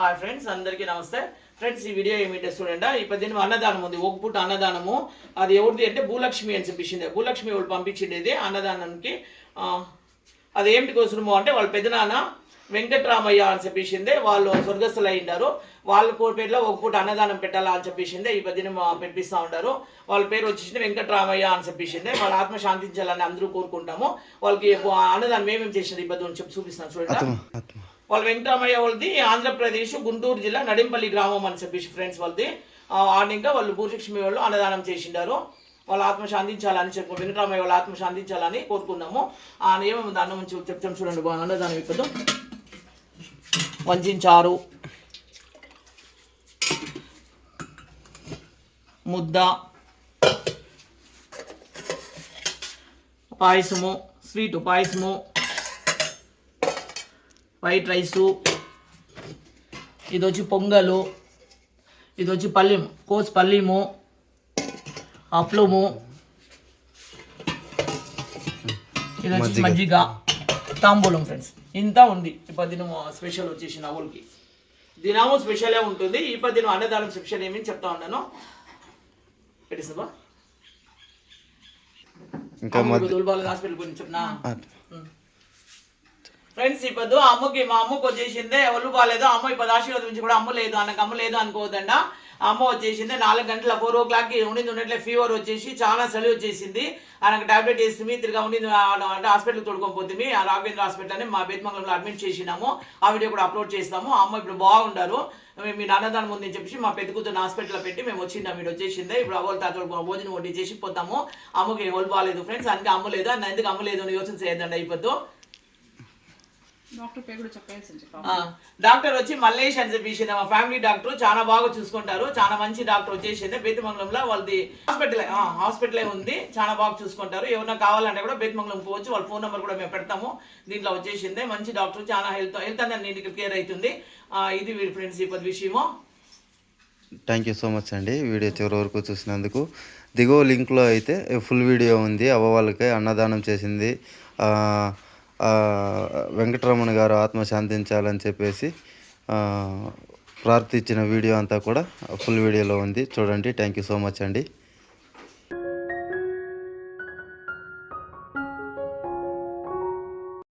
Hi friends అందరికీ నమస్తే. Friends ఈ వీడియో ఏమిటో చూడండి? ఈ పద్దెనిమిది అన్నదానం ఉంది. ఒక పూట అన్నదానము. అది ఎవరిది అంటే భూలక్ష్మి అని చెప్పించింది భూలక్ష్మి వాళ్ళు పంపించిండేది అన్నదానానికి. అది ఏమిటి కోసము అంటే వాళ్ళ పెదనాన్న వెంకట్రామయ్య అని చెప్పేసింది. వాళ్ళు స్వర్గస్థులు అయ్యిండారు. వాళ్ళ పేరులో ఒక పూట అన్నదానం పెట్టాలా అని చెప్పేసింది. ఈ పద్దెని పెట్టిస్తూ ఉంటారు వాళ్ళ పేరు వచ్చేసింది వెంకట్రామయ్య అని చెప్పేసింది. వాళ్ళ ఆత్మ శాంతించాలని అందరూ కోరుకుంటాము. వాళ్ళకి అన్నదానం ఏమేమి చేసింది ఈ పద్దెనిమిది చెప్పి చూపిస్తాను. చూడండి? వాళ్ళు వెంకటరామయ్య వాళ్ళది ఆంధ్రప్రదేశ్ గుంటూరు జిల్లా నడింపల్లి గ్రామం అని చెప్పేసి ఫ్రెండ్స్ వాళ్ళది. ఆ, వాళ్ళు భూలక్ష్మి వాళ్ళు అన్నదానం చేసిండారు. వాళ్ళ ఆత్మ శాంతించాలని చెప్పు వెంకటరామయ్య వాళ్ళ ఆత్మ శాంతించాలని కోరుకున్నాము ఆ ఏమేమి దాని నుంచి చెప్తాం చూడండి అన్నదానం ఇప్పుడు వంచారు ముద్ద. పాయసము స్వీటు పాయసము. వైట్ రైసు ఇది వచ్చి పొంగలు ఇది వచ్చి పల్లిం కోస్ పల్లిము అప్లము ఇది వచ్చి మజ్జిగ తాంబూలం ఫ్రెండ్స్. ఇంత ఉంది. ఈ పదినం స్పెషల్ వచ్చేసి నవ్వులకి. దినము స్పెషలే ఉంటుంది. ఈ పదినం అన్నదానం స్పెషల్ ఏమి చెప్తా ఉన్నాను ఇంకా హాస్పిటల్ గురించి చెప్పనా? ఆత్మ. ఫ్రెండ్స్ అమ్మకి మా అమ్మకు వచ్చేసిందే. ఒళ్ళు బాగాలేదు. అమ్మ ఇప్పుడు ఆశీర్వాదం నుంచి కూడా అమ్మ లేదు అన్నకు అమ్మ లేదు అనుకోవద్దండ అమ్మ వచ్చేసింది. నాలుగు గంటల ఫోర్ ఓ క్లాక్కి ఉండింది ఉన్నట్లే ఫీవర్ వచ్చేసి చాలా చలి వచ్చేసింది. ఆయనకు టాబ్లెట్ వేస్తుంది తిరిగి ఉండింది అంటే హాస్పిటల్కి తోడుకొని ఆ రాఘవేంద్ర హాస్పిటల్ అని మా బేతమంగళంలో అడ్మిట్ చేసినాము. ఆ వీడియో కూడా అప్లోడ్ చేస్తాము. అమ్మ ఇప్పుడు బాగుండారు. మేము మీ నాన్నదానం ముందు చెప్పి మా పెద్ద కూతురు హాస్పిటల్లో పెట్టి మేము వచ్చిందాం మీరు వచ్చేసిందే. ఇప్పుడు అవ్వాలి తాత భోజనం వడ్డీ చేసి పోతాము. అమ్మకి ఒళ్ళు బాగాలేదు ఫ్రెండ్స్. అందుకే అమ్మలేదు అన్న. ఎందుకు అమ్మలేదు అని యోచన చేయదండి అయిపోద్దు. డాక్టర్ పేరు కూడా చెప్పేసి చెప్పాము ఆ, డాక్టర్ వచ్చి మల్లేష్ అని చెప్పేసింది మా ఫ్యామిలీ డాక్టర్ చాలా బాగా చూసుకుంటారు. చాలా మంచి డాక్టర్ వచ్చేసింది. బేతిమంగళంలో వాళ్ళది హాస్పిటల్ హాస్పిటలే ఉంది. చాలా బాగా చూసుకుంటారు. ఎవరైనా కావాలంటే కూడా బేతిమంగళం పోవచ్చు. వాళ్ళ ఫోన్ నెంబర్ కూడా మేము పెడతాము. దీంట్లో వచ్చేసింది. మంచి డాక్టర్ చాలా హెల్త్ హెల్త్ అనేది నీటికి కేర్ అవుతుంది. ఆ, ఇది వీడి ఫ్రెండ్స్ ఈ పది విషయము. థ్యాంక్ యూ సో మచ్ అండి. వీడియో చివరి వరకు చూసినందుకు. దిగువ లింక్లో అయితే ఫుల్ వీడియో ఉంది. అవ్వ వాళ్ళకి అన్నదానం చేసింది. వెంకటరమణ గారు ఆత్మ శాంతించాలని చెప్పేసి ప్రార్థించిన వీడియో అంతా కూడా ఫుల్ వీడియోలో ఉంది. చూడండి థ్యాంక్ యూ సో మచ్ అండి.